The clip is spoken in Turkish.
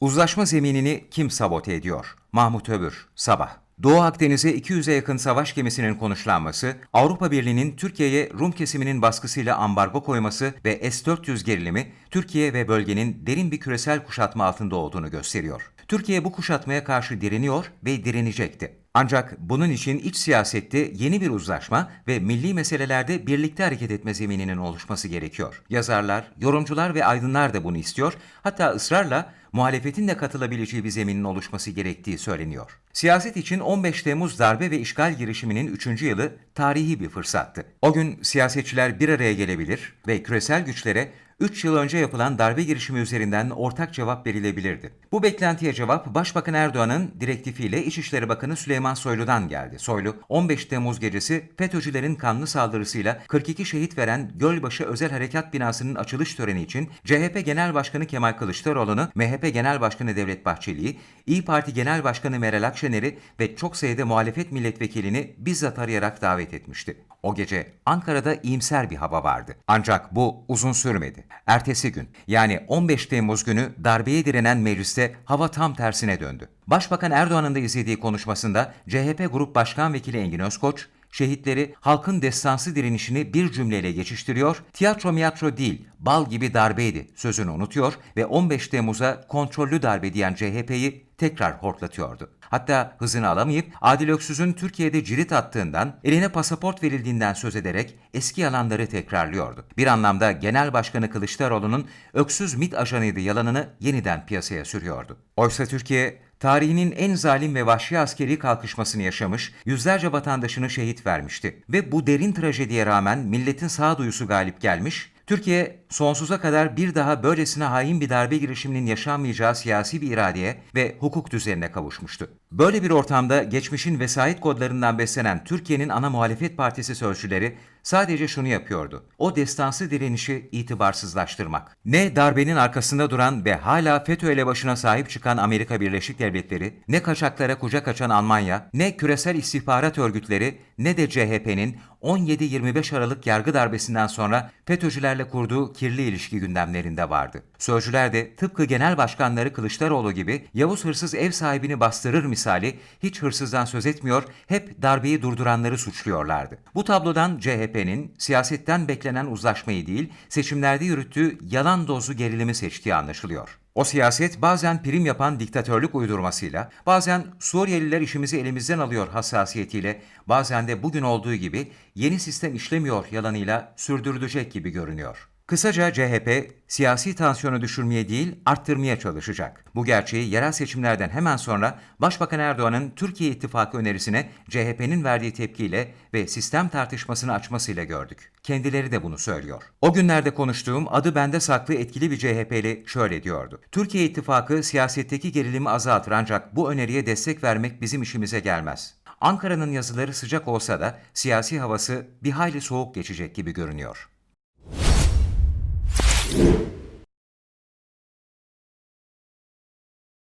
Uzlaşma zeminini kim sabote ediyor? Mahmut Övür, Sabah. Doğu Akdeniz'e 200'e yakın savaş gemisinin konuşlanması, Avrupa Birliği'nin Türkiye'ye Rum kesiminin baskısıyla ambargo koyması ve S-400 gerilimi, Türkiye ve bölgenin derin bir küresel kuşatma altında olduğunu gösteriyor. Türkiye bu kuşatmaya karşı direniyor ve direnecekti. Ancak bunun için iç siyasette yeni bir uzlaşma ve milli meselelerde birlikte hareket etme zemininin oluşması gerekiyor. Yazarlar, yorumcular ve aydınlar da bunu istiyor. Hatta ısrarla muhalefetin de katılabileceği bir zeminin oluşması gerektiği söyleniyor. Siyaset için 15 Temmuz darbe ve işgal girişiminin 3. yılı tarihi bir fırsattı. O gün siyasetçiler bir araya gelebilir ve küresel güçlere 3 yıl önce yapılan darbe girişimi üzerinden ortak cevap verilebilirdi. Bu beklentiye cevap Başbakan Erdoğan'ın direktifiyle İçişleri Bakanı Süleyman Soylu'dan geldi. Soylu, 15 Temmuz gecesi FETÖ'cülerin kanlı saldırısıyla 42 şehit veren Gölbaşı Özel Harekat Binası'nın açılış töreni için CHP Genel Başkanı Kemal Kılıçdaroğlu'nu, MHP Genel Başkanı Devlet Bahçeli'yi, İyi Parti Genel Başkanı Meral Akşener'i ve çok sayıda muhalefet milletvekilini bizzat arayarak davet etmişti. O gece Ankara'da iyimser bir hava vardı. Ancak bu uzun sürmedi. Ertesi gün yani 15 Temmuz günü darbeye direnen mecliste hava tam tersine döndü. Başbakan Erdoğan'ın da izlediği konuşmasında CHP Grup Başkan Vekili Engin Özkoç, şehitleri halkın destansı direnişini bir cümleyle geçiştiriyor, tiyatro miyatro değil, bal gibi darbeydi sözünü unutuyor ve 15 Temmuz'a kontrollü darbe diyen CHP'yi tekrar hortlatıyordu. Hatta hızını alamayıp Adil Öksüz'ün Türkiye'de cirit attığından, eline pasaport verildiğinden söz ederek eski yalanları tekrarlıyordu. Bir anlamda Genel Başkanı Kılıçdaroğlu'nun Öksüz MİT ajanıydı yalanını yeniden piyasaya sürüyordu. Oysa Türkiye tarihinin en zalim ve vahşi askeri kalkışmasını yaşamış, yüzlerce vatandaşını şehit vermişti. Ve bu derin trajediye rağmen milletin sağduyusu galip gelmiş, Türkiye sonsuza kadar bir daha böylesine hain bir darbe girişiminin yaşanmayacağı siyasi bir iradeye ve hukuk düzenine kavuşmuştu. Böyle bir ortamda geçmişin vesayet kodlarından beslenen Türkiye'nin ana muhalefet partisi sözcüleri sadece şunu yapıyordu. O destansı direnişi itibarsızlaştırmak. Ne darbenin arkasında duran ve hala FETÖ elebaşına sahip çıkan Amerika Birleşik Devletleri, ne kaçaklara kucak açan Almanya, ne küresel istihbarat örgütleri, ne de CHP'nin 17-25 Aralık yargı darbesinden sonra FETÖ'cülerle kurduğu kirli ilişki gündemlerinde vardı. Sözcüler de tıpkı genel başkanları Kılıçdaroğlu gibi Yavuz hırsız ev sahibini bastırır misali hiç hırsızdan söz etmiyor, hep darbeyi durduranları suçluyorlardı. Bu tablodan CHP'nin siyasetten beklenen uzlaşmayı değil, seçimlerde yürüttüğü yalan dozu gerilimi seçtiği anlaşılıyor. O siyaset bazen prim yapan diktatörlük uydurmasıyla, bazen Suriyeliler işimizi elimizden alıyor hassasiyetiyle, bazen de bugün olduğu gibi yeni sistem işlemiyor yalanıyla sürdürülecek gibi görünüyor. Kısaca CHP siyasi tansiyonu düşürmeye değil arttırmaya çalışacak. Bu gerçeği yerel seçimlerden hemen sonra Başbakan Erdoğan'ın Türkiye İttifakı önerisine CHP'nin verdiği tepkiyle ve sistem tartışmasını açmasıyla gördük. Kendileri de bunu söylüyor. O günlerde konuştuğum adı bende saklı etkili bir CHP'li şöyle diyordu. Türkiye İttifakı siyasetteki gerilimi azaltır ancak bu öneriye destek vermek bizim işimize gelmez. Ankara'nın yazıları sıcak olsa da siyasi havası bir hayli soğuk geçecek gibi görünüyor. you.